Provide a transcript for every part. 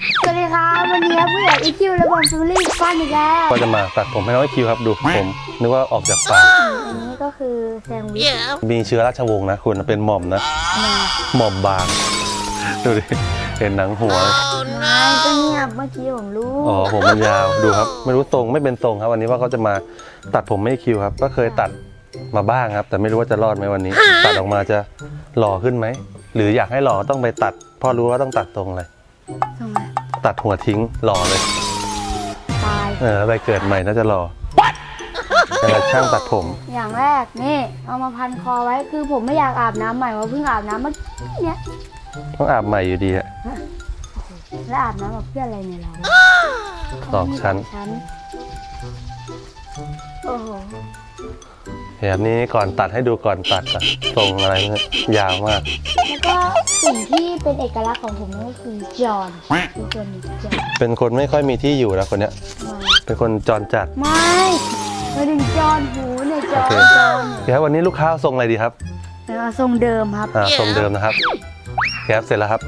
สวัสดีครับวันนี้ผู้ใหญ่อีคิวและบอมซูรี่ฟันอีกแล้วก็จะมาตัดผมให้น้องไอคิวครับดูผมนึกว่าออกจากปากอันนี้ก็คือแซงวิชมีเชื้อราชวงศ์นะคุณเป็นหม่อมนะหม่อมบางดูดิเห็นหนังหัวไม่ก็เงียบเมื่อกี้ผมรู้อ๋อผมมันยาวดูครับ ไม่รู้ทรงไม่เป็นทรงครับ วันนี้ว่าเขาจะมาตัดผมไม่คิวครับ ก็เคยตัดมาบ้างครับ แต่ไม่รู้ว่าจะรอดไหมวันนี้ ตัดออกมาจะหล่อขึ้นไหมหรืออยากให้หล่อต้องไปตัดเพอรู้ว่าต้องตัดทรงอะไรทำไม ตัดหัวทิ้งหล่อเลยตายเออไปเกิดใหม่น่าจะหล่อแต่ละช่างตัดผม อย่างแรกนี่เอามาพันคอไว้คือผมไม่อยากอาบน้ำใหม่เพราะเพิ่งอาบน้ำเมื่อกี้เนี่ยต้องอาบใหม่อยู่ดีอะแล้วอาบน้ำกับเพื่อนอะไรเนี่ยเราสองชั้นชั้นโอ้โห แบบนี้ก่อนตัดให้ดูก่อนตัดอะทรงอะไรเนี่ยยาวมาก แล้วก็สิ่งที่เป็นเอกลักษณ์ของผมนั่นก็คือจอนทุกคนมีจอนเป็นคนไม่ค่อยมีที่อยู่แล้วคนเนี้ยมาเป็นคนจรจัดไม่ไม่ถึงจอนหูเนี่ยจอนโอเคจอนเดี๋ยววันนี้ลูกค้าเอาทรงอะไรดีครับแล้วก็ทรงเดิมครับอ่าทรงเดิมนะครับแคปเสร็จแล้วครับ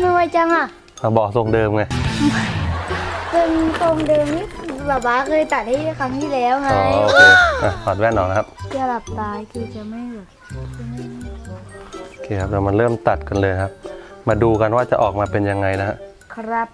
ไม่ไวจังอะมาบอกทรงเดิมไง เป็นทรงเดิมนี่ แบบว่าเคยตัดให้ครั้งที่แล้วไงอ๋อโอเคอะถอดแว่นออกนะครับ จะหลับตาคือจะไม่แบบโอเคครับ เรามาเริ่มตัดกันเลยครับ มาดูกันว่าจะออกมาเป็นยังไงนะฮะ ครับ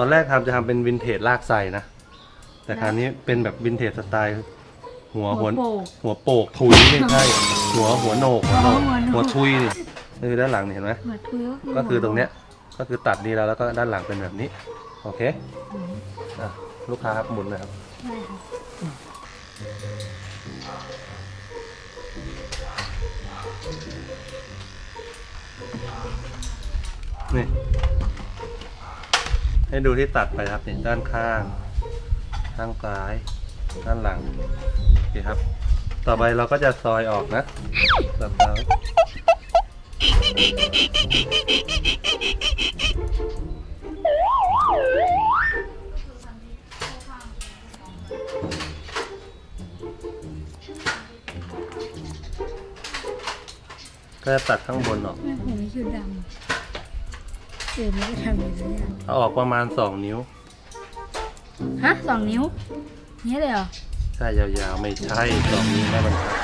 อนแรกทำจะทำเป็นวินเทจลากไซนะ แต่คราวนี้เป็นแบบวินเทจสไตล์ หัวหัวหัวโปกทุยไม่ใช่หัวหัวโหนกหัวโหนกหัวทุยนี่คือด้านหลังนี่เห็นไหมเหมือนทุยก็คือตรงเนี้ยก็คือตัดนี้แล้วแล้วก็ด้านหลังเป็นแบบนี้ โอเคอะลูกค้าครับหมุนเลยครับได้ครับนี่ ให้ดูที่ตัดไปครับนี่ด้านข้าง ข้างซ้าย ด้านหลังโอเคครับ ต่อไปเราก็จะซอยออกนะแบบเราก็จะตัดข้างบนออกไม่ผมไม่ชุดดำ เออมันก็ทำอย่างนี้นเอาออกประมาณ2นิ้ว ฮะสองนิ้วนี้เลยเหรอใช่ยาวๆ ไม่ใช่สองนิ้วแม่บรรทัด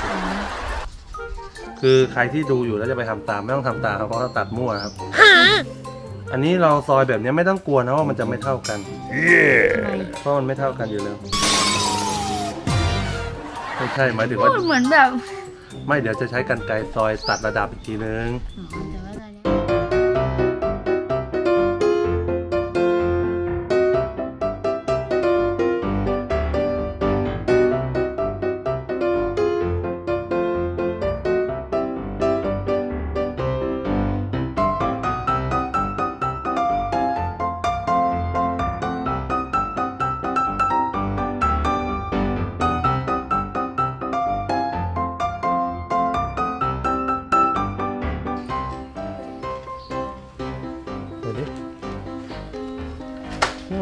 คือใครที่ดูอยู่แล้วจะไปทำตามไม่ต้องทำตามครับเพราะเขาตัดมั่วครับ อันนี้เราซอยแบบนี้ไม่ต้องกลัวนะว่ามันจะไม่เท่ากัน ทำไมเพราะมันไม่เท่ากันอยู่แล้ว ไม่ใช่หมายถึงว่าพูดเหมือนแบบ ไม่เดี๋ยวจะใช้กันไกรซอยตัดระดับอีกทีนึง อ๋อแต่ว่าตอนนี้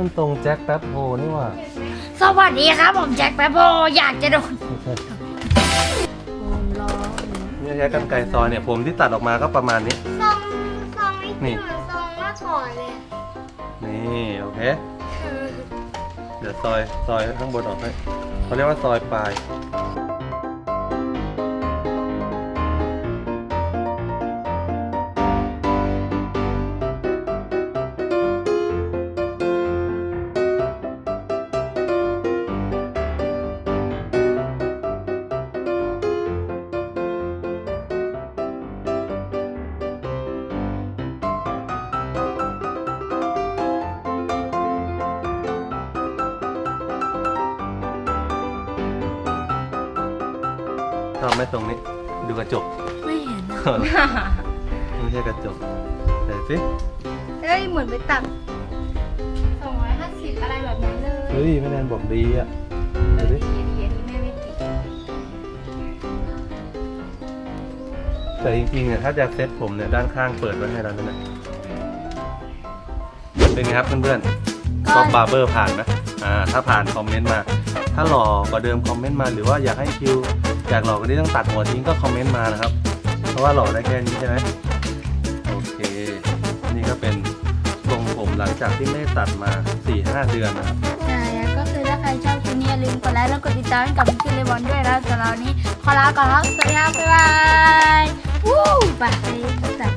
มันตรงแจ็คแป๊บโฮนี่หว่าสวัสดีครับผมแจ็คแป๊บโบอยากจะโดนไม่ใช่ผมรอนี่ใช้กันไกรซอยเนี่ยผมที่ตัดออกมาก็ประมาณนี้ซองซองไม่นี่ เหมือนซองว่าก่อนเลยนี่โอเค เดี๋ยวซอยซอยข้างบนออกให้เขาเรียกว่าซอยปลาย อบไหมตรงนี้ ดูกระจก ไม่เห็นไม่ใช่กระจกเดี๋ยวสิเฮ้ยเหมือนไปตัดสองร้อยห้าสิบอะไรแบบนั้นเลยเฮ้ยแม่แนนบอกดีอะเอเดี๋ยวอสิดีดีอันนี้ไม่ไม่ติดแต่จริงๆเนี่ยถ้าจะเซ็ตผมเนี่ยด้านข้างเปิดไว้ให้แล้วนะเนี่ยเป็นไงครับเพื่อนๆก็บาร์เบอร์ผ่านไหมอ่าถ้าผ่านคอมเมนต์มา ถ้าหล่อกว่าเดิมคอมเมนต์มาหรือว่าอยากให้คิว อยากหล่อกว่านี้ต้องตัดหัวทิ้งก็คอมเมนต์มานะครับ เพราะว่าหล่อได้แค่นี้ใช่ไหมโอเค นี่ก็เป็นทรงผมหลังจากที่ไม่ได้ตัดมา 4-5 เดือนนะครับ ใช่แล้วก็คือถ้าใครชอบคลิปนี้อย่าลืมกดไลค์แล้วกดติดตามให้กับพี่เลบอนด้วยนะสำหรับวันนี้ขอลาก่อนครับสวัสดีครับบ๊ายบายวู้ไปตัด